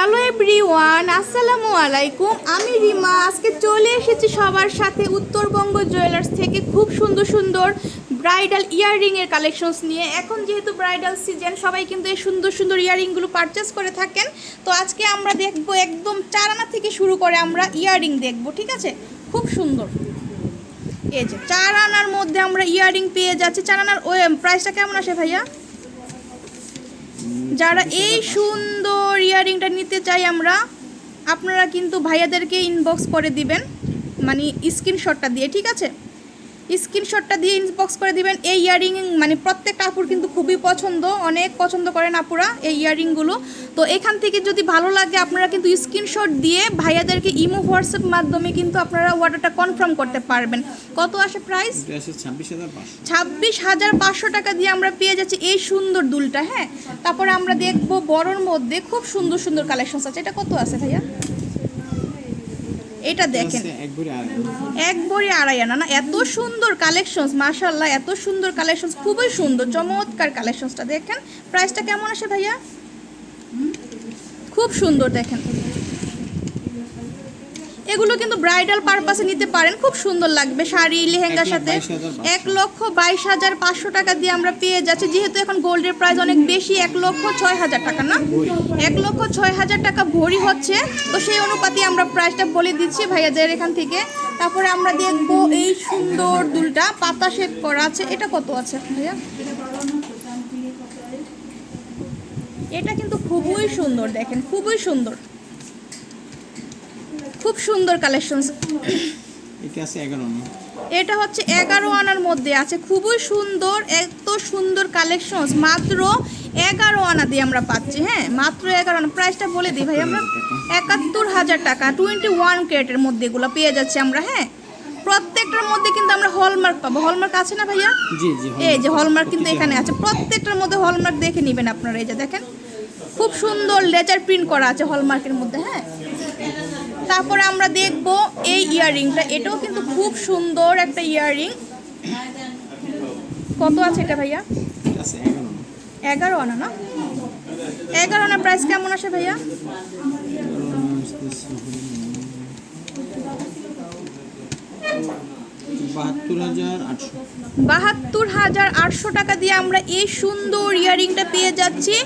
Hello everyone, আসসালামু আলাইকুম। আমি রিমা, আজকে চলে এসেছি সবার সাথে উত্তরবঙ্গ জুয়েলার্স থেকে খুব সুন্দর সুন্দর ব্রাইডাল ইয়াররিংয়ের কালেকশনস নিয়ে। এখন যেহেতু ব্রাইডাল সিজন, সবাই কিন্তু এই সুন্দর সুন্দর ইয়াররিংগুলো পারচেস করে থাকেন। তো আজকে আমরা দেখব একদম চারানা থেকে শুরু করে আমরা ইয়াররিং দেখব, ঠিক আছে? খুব সুন্দর। এই যে চার আনার মধ্যে আমরা ইয়াররিং পেয়ে যাচ্ছি। চার আনার প্রাইসটা কেমন আসে ভাইয়া? যারা এই সুন্দর ইয়াররিংটা নিতে চাই আমরা। আপনারা কিন্তু ভাইয়াদেরকে ইনবক্স করে দিবেন। মানে স্ক্রিনশটটা দিয়ে, ঠিক আছে? স্ক্রিনশটটা দিয়ে ইনবক্স করে দিবেন। এই ইয়াররিং মানে প্রত্যেকটা আপুর কিন্তু খুবই পছন্দ। অনেক পছন্দ করেন আপুরা এই ইয়াররিংগুলো তো এখান থেকে যদি ভালো লাগে আপনারা কিন্তু স্ক্রিনশট দিয়ে ভাইয়াদেরকে ইমো হোয়াটসঅ্যাপ মাধ্যমে কিন্তু আপনারা অর্ডারটা কনফার্ম করতে পারবেন। কত আসে প্রাইস ছাব্বিশ হাজার পাঁচশো। ছাব্বিশ হাজার পাঁচশো টাকা দিয়ে আমরা পেয়ে যাচ্ছি এই সুন্দর দুলটা হ্যাঁ? তারপরে আমরা দেখব বড়র মধ্যে খুব সুন্দর সুন্দর কালেকশন আছে। এটা কত আছে ভাইয়া? এটা দেখেন। এক বড়ি আড়াই আনা না? এত সুন্দর কালেকশনস মাশাল্লাহ এত সুন্দর কালেকশনস খুবই সুন্দর চমৎকার কালেকশনসটা দেখেন। প্রাইসটা কেমন আসে ভাইয়া? খুব সুন্দর দেখেন। এগুলো কিন্তু ব্রাইডাল পারপাসে নিতে পারেন। খুব সুন্দর লাগবে শাড়ি লেহেঙ্গার সাথে। এক লক্ষ বাইশ হাজার পাঁচশো টাকা দিয়ে আমরা পেয়ে যাচ্ছি। যেহেতু এখন গোল্ডের প্রাইস অনেক বেশি এক লক্ষ ছয় হাজার টাকা না? এক লক্ষ ছয় হাজার টাকা ভরি হচ্ছে। তো সেই অনুপাতে আমরা প্রাইসটা বলে দিচ্ছি ভাইয়াদের এখান থেকে। তারপরে আমরা দেখব এই সুন্দর দুলটা পাতা শেপ করা আছে। এটা কত আছে ভাইয়া? এটা কিন্তু খুবই সুন্দর দেখেন খুবই সুন্দর। খুব সুন্দর কালেকশন এটা আছে হচ্ছে এগারো আনার মধ্যে আছে। খুবই সুন্দর এত সুন্দর কালেকশন মাত্র এগারো আনা দিয়ে আমরা পাচ্ছি হ্যাঁ? মাত্র এগারো আনা। প্রাইসটা বলে দিই ভাই আমরা একাত্তর হাজার টাকা টোয়েন্টি ওয়ান ক্যারেটের মধ্যে এগুলো পেয়ে যাচ্ছি আমরা হ্যাঁ? প্রত্যেকটার মধ্যে কিন্তু আমরা হলমার্ক পাবো। হলমার্ক আছে না ভাইয়া? জি জি এই যে হলমার্ক কিন্তু এখানে আছে। প্রত্যেকটার মধ্যে হলমার্ক দেখে নেবেন আপনারা এই যে দেখেন। খুব সুন্দর লেজার প্রিন্ট করা আছে হলমার্কের মধ্যে হ্যাঁ? তারপরে আমরা দেখব এই ইয়াররিংটা। এটাও কিন্তু খুব সুন্দর একটা ইয়াররিং। কত আছে এটা ভাইয়া? এগারো আনা না? এগারো আনার প্রাইস কেমন আসে ভাইয়া? বাহাত্তর হাজার আটশো টাকা দিয়ে আমরা এই সুন্দর ইয়াররিংটা পেয়ে যাচ্ছি।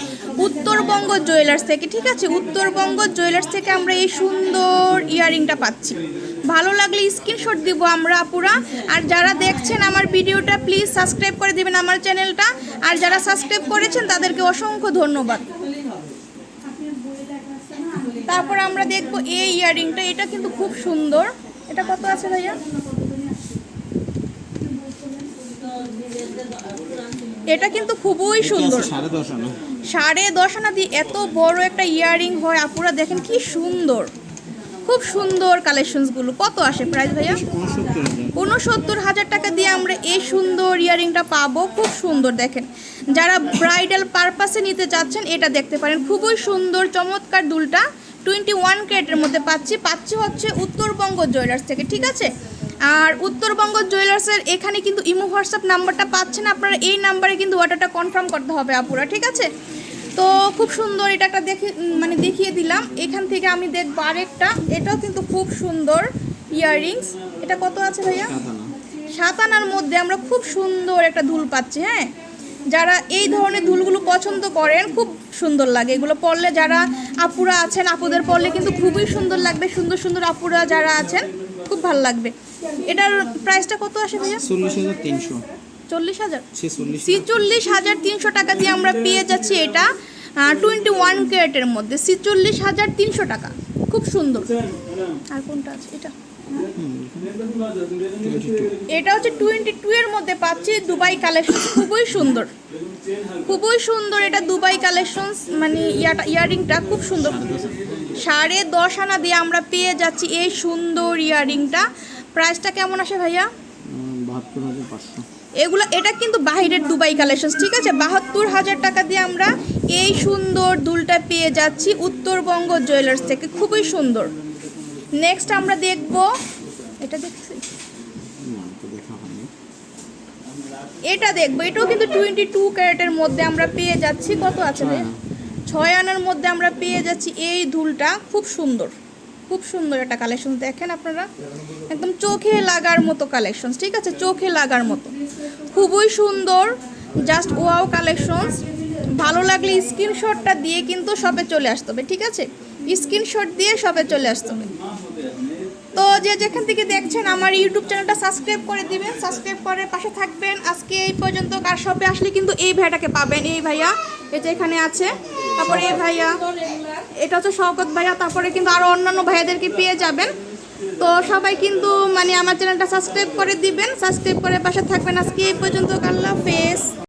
উত্তরবঙ্গ জুয়েলার্স থেকে, ঠিক আছে? উত্তরবঙ্গ জুয়েলার্স থেকে আমরা এই সুন্দর ইয়াররিংটা পাচ্ছি। ভালো লাগলে স্ক্রিনশট দিব আমরা আপুরা। আর যারা দেখছেন আমার ভিডিওটা প্লিজ সাবস্ক্রাইব করে দিবেন আমার চ্যানেলটা। আর যারা সাবস্ক্রাইব করেছেন, তাদেরকে অসংখ্য ধন্যবাদ। তারপর আমরা দেখব এই ইয়াররিংটা এটা কিন্তু খুব সুন্দর। এটা কত আছে ভাইয়া? এটা কিন্তু খুবই সুন্দর। সাড়ে দশ আনা। দিয়ে এত বড় একটা ইয়াররিং হয় আপুরা দেখেন কি সুন্দর। খুব সুন্দর কালেকশনসগুলো কত আসে প্রাইস ভাইয়া? উনসত্তর হাজার। টাকা দিয়ে আমরা এই সুন্দর ইয়াররিংটা পাবো। খুব সুন্দর দেখেন। যারা ব্রাইডাল পারপাসে নিতে চাচ্ছেন এটা দেখতে পারেন। খুবই সুন্দর চমৎকার দুলটা। টোয়েন্টি ওয়ান ক্যারেটের মধ্যে পাচ্ছি। পাচ্ছি হচ্ছে উত্তরবঙ্গ জুয়েলার্স থেকে ঠিক আছে? আর উত্তরবঙ্গ জুয়েলার্সের এখানে কিন্তু ইমো হোয়াটসঅ্যাপ নাম্বারটা পাচ্ছেন। আপনারা এই নাম্বারে কিন্তু অর্ডারটা কনফার্ম করতে হবে আপুরা, ঠিক আছে? তো খুব সুন্দর এটা একটা দেখে মানে দেখিয়ে দিলাম। এখান থেকে আমি দেখব আরেকটা। এটাও কিন্তু খুব সুন্দর ইয়াররিংস। এটা কত আছে ভাইয়া? সাত আনার মধ্যে আমরা খুব সুন্দর একটা দুল পাচ্ছি হ্যাঁ? যারা এই ধরনের দুলগুলো পছন্দ করেন, খুব সুন্দর লাগে। এগুলো পরলে যারা আপুরা আছেন, আপুদের পরলে কিন্তু খুবই সুন্দর লাগবে। সুন্দর সুন্দর আপুরা যারা আছেন খুব ভালো লাগবে। এটার প্রাইসটা কত আসে ভাইয়া? চল্লিশ হাজার তিনশো। চল্লিশ হাজার? ছেচল্লিশ হাজার তিনশো টাকা দিয়ে আমরা পেয়ে যাচ্ছি এটা টোয়েন্টি ওয়ান ক্যারেটের মধ্যে। ছিচল্লিশ হাজার তিনশো টাকা। খুব সুন্দর। আর কোনটা আছে? এটা। এটা হচ্ছে টোয়েন্টি টু এর মধ্যে পাচ্ছি দুবাই কালেকশন। খুবই সুন্দর। খুবই সুন্দর এটা দুবাই কালেকশন মানে ইয়াটা ইয়ারিংটা খুব সুন্দর। সাড়ে দশ আনা দিয়ে আমরা পেয়ে যাচ্ছি এই সুন্দর ইয়ারিংটা। প্রাইসটা কেমন আসে ভাইয়া? এগুলো এটা কিন্তু বাইরের দুবাই কালেকশন ঠিক আছে? বাহাত্তর হাজার টাকা দিয়ে আমরা এই সুন্দর দুলটা পেয়ে যাচ্ছি উত্তরবঙ্গ জুয়েলার্স থেকে। খুবই সুন্দর। নেক্সট আমরা দেখব এটা দেখছি না তো দেখা হয়নি এটা দেখব। এটাও কিন্তু টোয়েন্টি টু ক্যারেটের মধ্যে আমরা পেয়ে যাচ্ছি। কত আছে ছয় আনার মধ্যে আমরা পেয়ে যাচ্ছি এই দুলটা। খুব সুন্দর। খুব সুন্দর একটা কালেকশন দেখেন আপনারা? একদম চোখে লাগার মতো কালেকশন ঠিক আছে? চোখে লাগার মতো। খুবই সুন্দর। জাস্ট ওয়াও কালেকশনস ভালো লাগলে স্ক্রিনশটটা দিয়ে কিন্তু শপে চলে আসতে হবে, ঠিক আছে? স্ক্রিনশট দিয়ে শপে চলে আসতে হবে। তো যে যেখান থেকে দেখছেন আমার ইউটিউব চ্যানেলটা সাবস্ক্রাইব করে দিবেন, সাবস্ক্রাইব করে পাশে থাকবেন। আজকে এই পর্যন্ত কার শপে আসলে কিন্তু এই ভাইটাকে পাবেন, এই ভাইয়া। যে এখানে আছে, তারপরে এই ভাইয়া, এটা হচ্ছে শওকত ভাইয়া, তারপরে কিন্তু আরও অন্যান্য ভাইয়াদেরকে পেয়ে যাবেন। তো সবাই কিন্তু মানে আমার চ্যানেলটা সাবস্ক্রাইব করে দিবেন, সাবস্ক্রাইব করে পাশে থাকবেন। আজকে এই পর্যন্ত, আল্লাহ হাফেজ।